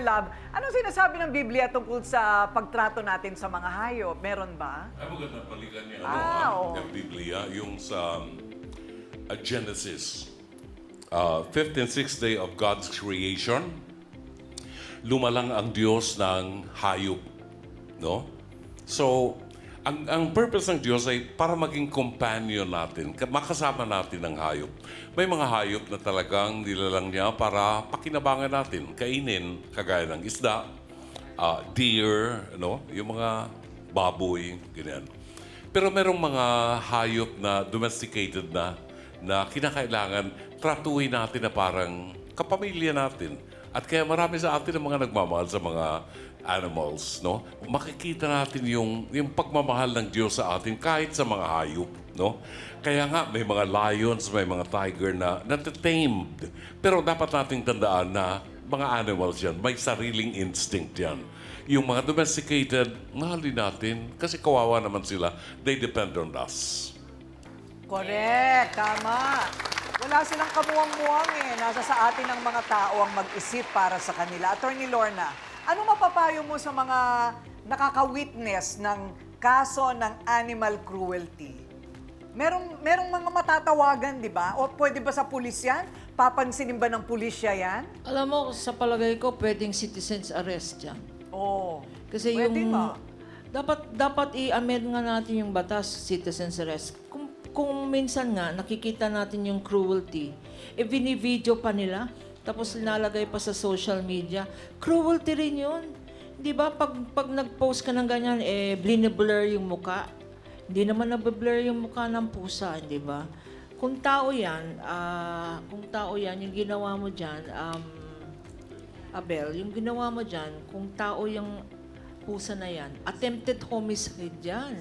Love, anong sinasabi ng Biblia tungkol sa pagtrato natin sa mga hayop? Meron ba? Ay, maganda balikan niya. Ah, ano, ang Biblia, yung sa um, uh, Genesis. Uh, fifth and sixth day of God's creation, lumalang ang Diyos ng hayop. No? So, ang, ang purpose ng Diyos ay para maging companion natin, ka- makasama natin ang hayop. May mga hayop na talagang nilalang niya para pakinabangan natin, kainin, kagaya ng isda, ah, deer, no? yung mga baboy, ganyan. Pero merong mga hayop na domesticated na na kinakailangan tratuhin natin na parang kapamilya natin. At kaya marami sa atin ang mga nagmamahal sa mga animals, no? Makikita natin yung, yung pagmamahal ng Diyos sa atin kahit sa mga hayop, no? Kaya nga, may mga lions, may mga tiger na natamed. Pero dapat nating tandaan na mga animals yan, may sariling instinct yan. Yung mga domesticated, mahalin natin kasi kawawa naman sila. They depend on us. Correct, tama. Wala silang kamuwang-muwang eh. Nasa sa atin ng mga tao ang mag-isip para sa kanila. Attorney Lorna, ano mapapayo mo sa mga nakaka-witness ng kaso ng animal cruelty? Merong, merong mga matatawagan, di ba? O pwede ba sa pulis yan? Papansinin ba ng pulisya yan? Alam mo, sa palagay ko, pwedeng citizen's arrest yan. Oo. Kasi pwede yung... nga. Dapat, dapat i-amend nga natin yung batas, citizen's arrest. Kung, kung minsan nga, nakikita natin yung cruelty, e video pa nila, tapos nilalagay pa sa social media, cruelty rin yun. Di ba? Pag, pag nag-post ka ng ganyan, eh, blur yung muka. Hindi naman nablur yung mukha ng pusa, di ba? Kung tao yan, ah, kung tao yan, yung ginawa mo dyan, um, Abel, yung ginawa mo dyan, kung tao yung pusa na yan, attempted homicide yan.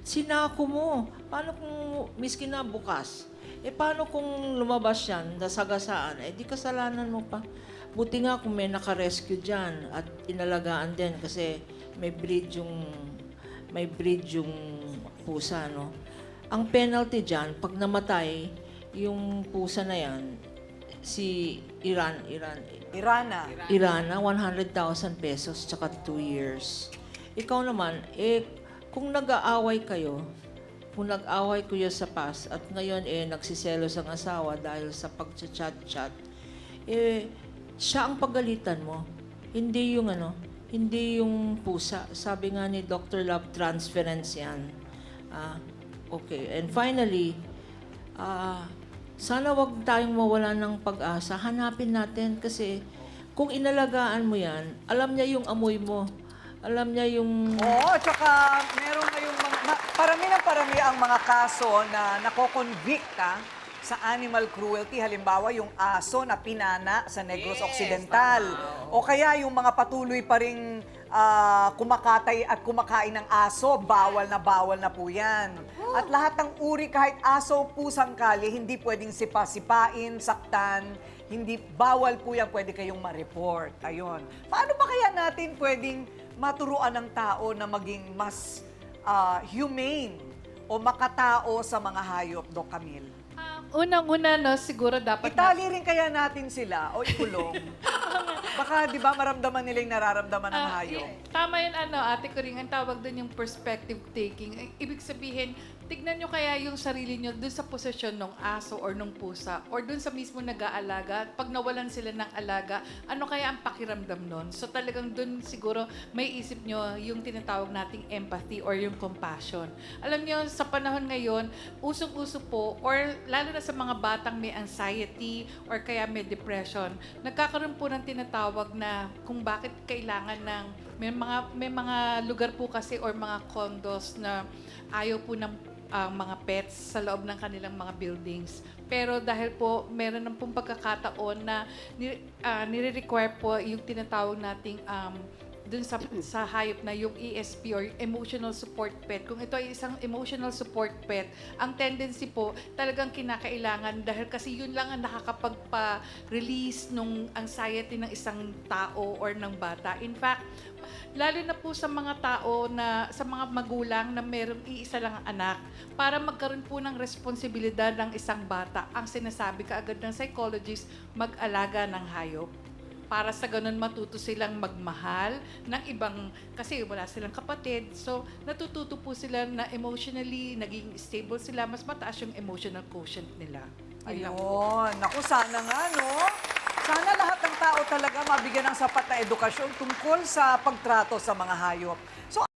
Sinako mo. Paano kung miski na bukas? Eh paano kung lumabas yan, nasagasaan? Eh di kasalanan mo pa. Buti nga kung may nakarescue dyan at inalagaan din kasi may breed yung may breed yung pusa, no? Ang penalty dyan, pag namatay, yung pusa na yan, si Iran, Iran, Irana. Irana, 100,000 pesos, tsaka 2 years. Ikaw naman, eh, kung nag-aaway kayo, kung nag-away kayo sa past, at ngayon eh, nagsiselos ang asawa dahil sa pag-chat-chat, eh, siya ang pagalitan mo. Hindi yung ano, hindi yung pusa. Sabi nga ni Dr. Love, transference yan. Ah, okay. And finally, ah, sana wag tayong mawala ng pag-asa. Hanapin natin kasi kung inalagaan mo yan, alam niya yung amoy mo. Alam niya yung... Oo, tsaka meron ngayong mga, ma- parami ng parami ang mga kaso na nako-convict ah, sa animal cruelty. Halimbawa, yung aso na pinana sa Negros Occidental. O kaya yung mga patuloy pa ring ah, kumakatay at kumakain ng aso, bawal na bawal na po yan. At lahat ng uri, kahit aso, pusang kali, hindi pwedeng sipa-sipain, saktan, hindi, bawal po yan, pwede kayong ma-report. Ayun. Paano ba kaya natin pwedeng maturuan ng tao na maging mas ah, humane o makatao sa mga hayop, Doc Camille? Ah, Unang-una, no, siguro dapat... Itali rin kaya natin sila o ikulong? Baka, di ba, maramdaman nila yung nararamdaman ng Ah, hayop. eh, tama yun, ano, ate ko rin, ang tawag doon yung perspective taking. Ibig sabihin, tignan nyo kaya yung sarili nyo dun sa posisyon ng aso or ng pusa or dun sa mismo nag-aalaga. Pag nawalan sila ng alaga, ano kaya ang pakiramdam nun? So talagang dun siguro may isip nyo yung tinatawag nating empathy or yung compassion. Alam nyo, sa panahon ngayon, usong-uso po or lalo na sa mga batang may anxiety or kaya may depression, nagkakaroon po ng tinatawag na kung bakit kailangan ng may mga may mga lugar po kasi or mga condos na ayaw po ng ang mga pets sa loob ng kanilang mga buildings. Pero dahil po meron ng pong pagkakataon na ah, nire-require po yung tinatawag nating um, dun sa, sa hayop na yung ESP or emotional support pet. Kung ito ay isang emotional support pet, ang tendency po talagang kinakailangan dahil kasi yun lang ang nakakapagpa-release nung anxiety ng isang tao or ng bata. In fact, lalo na po sa mga tao na sa mga magulang na merong iisa lang ang anak para magkaroon po ng responsibilidad ng isang bata ang sinasabi kaagad ng psychologist mag-alaga ng hayop para sa ganun matuto silang magmahal ng ibang, kasi wala silang kapatid. So, natututo po sila na emotionally, naging stable sila, mas mataas yung emotional quotient nila. Yun lang po. Ayun. Naku, sana nga, no? Sana lahat ng tao talaga mabigyan ng sapat na edukasyon tungkol sa pagtrato sa mga hayop. So,